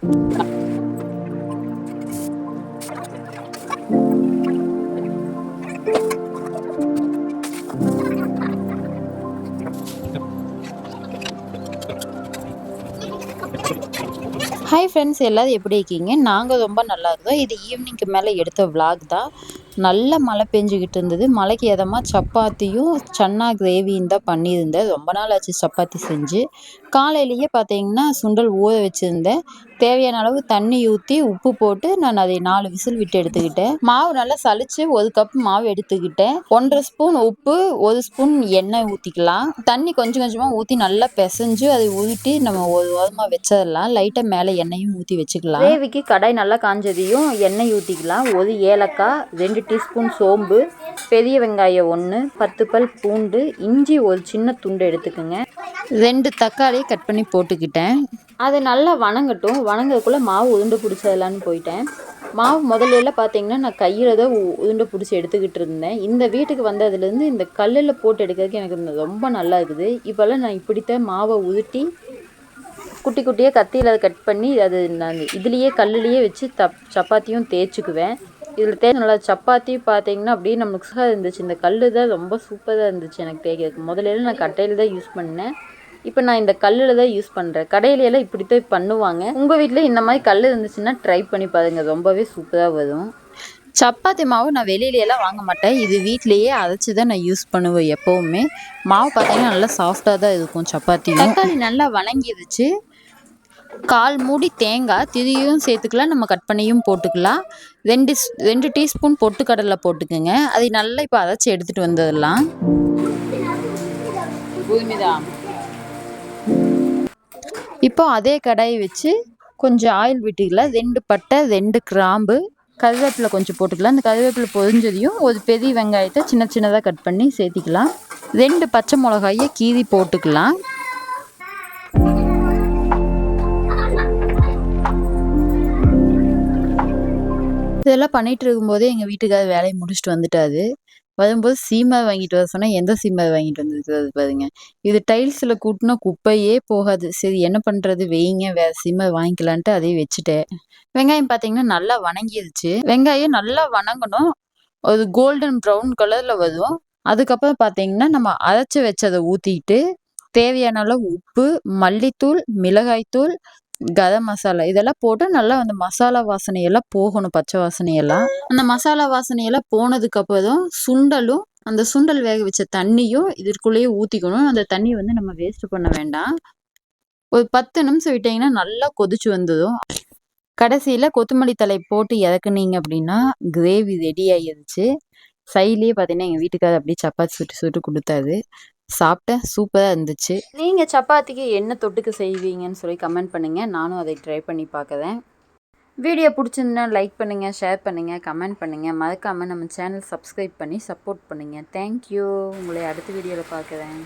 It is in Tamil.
ஹாய் ஃப்ரெண்ட்ஸ் எல்லாரும் எப்படி இருக்கீங்க? நாங்கள் ரொம்ப நல்லா இருக்கோம். இது ஈவினிங்க்கு மேலே எடுத்த விலாக் தான். நல்ல மழை பெஞ்சிக்கிட்டு இருந்தது. மழைக்கு எதமாக சப்பாத்தியும் சன்னா கிரேவியும் தான் பண்ணியிருந்தேன். ரொம்ப நாள் ஆச்சு சப்பாத்தி செஞ்சு. காலையிலேயே பார்த்தீங்கன்னா சுண்டல் ஊற வச்சுருந்தேன். தேவையான அளவு தண்ணி ஊற்றி உப்பு போட்டு நான் அதை நாலு விசில் விட்டு எடுத்துக்கிட்டேன். மாவு நல்லா சளிச்சு ஒரு கப் மாவு எடுத்துக்கிட்டேன். ஒன்றரை ஸ்பூன் உப்பு ஒரு ஸ்பூன் எண்ணெய் ஊற்றிக்கலாம் தண்ணி கொஞ்சம் கொஞ்சமாக ஊற்றி நல்லா பிசைஞ்சு அதை ஊற்றி நம்ம ஒரு வாரமாக வச்சிடலாம். லைட்டாக மேலே எண்ணெயும் ஊற்றி வச்சுக்கலாம். கிரேவிக்கு கடாய் நல்லா காஞ்சதையும் எண்ணெய் ஊற்றிக்கலாம் ஒரு ஏலக்காய் ரெண்டு டீஸ்பூன் சோம்பு பெரிய வெங்காயம் ஒன்று பத்து பல் பூண்டு இஞ்சி ஒரு சின்ன துண்டு எடுத்துக்கோங்க. ரெண்டு தக்காளி கட் பண்ணி போட்டுக்கிட்டேன். அது நல்லா வணங்கட்டும். வணங்கக்குள்ளே மாவு உருண்டை பிடிச்சதலான்னு போயிட்டேன். மாவு முதல்ல பார்த்தீங்கன்னா நான் கையில் தான் உருண்டை பிடிச்சி எடுத்துக்கிட்டு இருந்தேன். இந்த வீட்டுக்கு வந்ததுலேருந்து இந்த கல்லில் போட்டு எடுக்கிறதுக்கு எனக்கு ரொம்ப நல்லா இருக்குது. இப்போல்லாம் நான் இப்படித்தான் மாவை உருட்டி குட்டி குட்டியாக கத்தியில் அதை கட் பண்ணி அது நான் இதுலேயே கல்லுலேயே வச்சு தப் சப்பாத்தியும் தேய்ச்சிக்குவேன். இதில் தே நல்லா சப்பாத்தி பார்த்தீங்கன்னா அப்படியே நமக்கு இருந்துச்சு. இந்த கல் தான் ரொம்ப சூப்பராக இருந்துச்சு எனக்கு தேய்க்கிறதுக்கு. முதல்ல நான் கட்டையில் தான் யூஸ் பண்ணேன். இப்போ நான் இந்த கல்லில் தான் யூஸ் பண்ணுறேன் கடையில எல்லாம் இப்படி தான் பண்ணுவாங்க. உங்கள் வீட்டில் இந்த மாதிரி கல் இருந்துச்சுன்னா ட்ரை பண்ணி பாருங்க. ரொம்பவே சூப்பராக வரும். சப்பாத்தி மாவு நான் வெளியில எல்லாம் வாங்க மாட்டேன். இது வீட்லேயே அரைச்சி தான் நான் யூஸ் பண்ணுவேன் எப்போவுமே. மாவு பார்த்தீங்கன்னா நல்லா சாஃப்டாக தான் இருக்கும் சப்பாத்தி தக்காளி நல்லா வணங்கிருச்சு. கால் மூடி தேங்காய் திரியும் சேர்த்துக்கலாம். நம்ம கட் பண்ணியும் போட்டுக்கலாம். ரெண்டு ரெண்டு டீஸ்பூன் பொட்டுக்கடலை போட்டுக்கோங்க. அதை நல்லா இப்போ அரைச்சி எடுத்துகிட்டு வந்துடலாம். இப்போ அதே கடாயை வச்சு கொஞ்சம் ஆயில் விட்டுக்கலாம். ரெண்டு பட்டை ரெண்டு கிராம்பு கருவேப்பிலை கொஞ்சம் போட்டுக்கலாம். அந்த கருவேப்பிலை பொரிஞ்சதையும் ஒரு பெரிய வெங்காயத்தை சின்ன சின்னதாக கட் பண்ணி சேர்த்திக்கலாம். ரெண்டு பச்சை மிளகாயை கீறி போட்டுக்கலாம். இதெல்லாம் பண்ணிட்டு இருக்கும்போதே எங்கள் வீட்டுக்காரர் வேலையை முடிச்சுட்டு வந்துட்டாரு. வரும்போது சீமை வாங்கிட்டு வர சொன்னால் எந்த சீமை வாங்கிட்டு வந்துருக்கிறது பாருங்க. இது டைல்ஸில் கூட்டினா குப்பையே போகாது. சரி என்ன பண்ணுறது வெயிங்க வேறு சீமை வாங்கிக்கலான்ட்டு அதையும் வச்சுட்டேன். வெங்காயம் பார்த்தீங்கன்னா நல்லா வணங்கிடுச்சு வெங்காயம் நல்லா வணங்கணும். ஒரு கோல்டன் ப்ரௌன் கலரில் வரும். அதுக்கப்புறம் பார்த்தீங்கன்னா நம்ம அரைச்சி வச்சதை ஊற்றிட்டு தேவையான அளவு உப்பு மல்லித்தூள் மிளகாய்த்தூள் கரம் மசாலா இதெல்லாம் போட்டு நல்லா அந்த மசாலா வாசனையெல்லாம் போகணும் பச்சை வாசனையெல்லாம். அந்த மசாலா வாசனையெல்லாம் போனதுக்கு அப்புறம் சுண்டலும் அந்த சுண்டல் வேக வச்ச தண்ணியும் இதற்குள்ளேயே ஊற்றிக்கணும் அந்த தண்ணியை வந்து நம்ம வேஸ்ட் பண்ண வேண்டாம். ஒரு பத்து நிமிஷம் விட்டிங்கன்னா நல்லா கொதிச்சு வந்ததும் கடைசியில் கொத்தமல்லி தழை போட்டு இறக்குனீங்க அப்படின்னா கிரேவி ரெடி ஆகிருச்சு சைட்லேயே பார்த்தீங்கன்னா எங்கள் வீட்டுக்காரர் அப்படியே சப்பாத்தி சுட்டு சுட்டு கொடுத்தாரு. சாப்பிட்டேன். சூப்பராக இருந்துச்சு. நீங்கள் சப்பாத்திக்கு என்ன தொட்டுக்கு செய்வீங்கன்னு சொல்லி கமெண்ட் பண்ணுங்கள் நானும் அதை ட்ரை பண்ணி பார்க்குறேன். வீடியோ பிடிச்சிருந்தா லைக் பண்ணுங்கள் ஷேர் பண்ணுங்கள் கமெண்ட் பண்ணுங்கள் மறக்காமல் நம்ம சேனல் சப்ஸ்கிரைப் பண்ணி சப்போர்ட் பண்ணுங்கள் தேங்க்யூ உங்களை அடுத்த வீடியோவில் பார்க்குறேன்.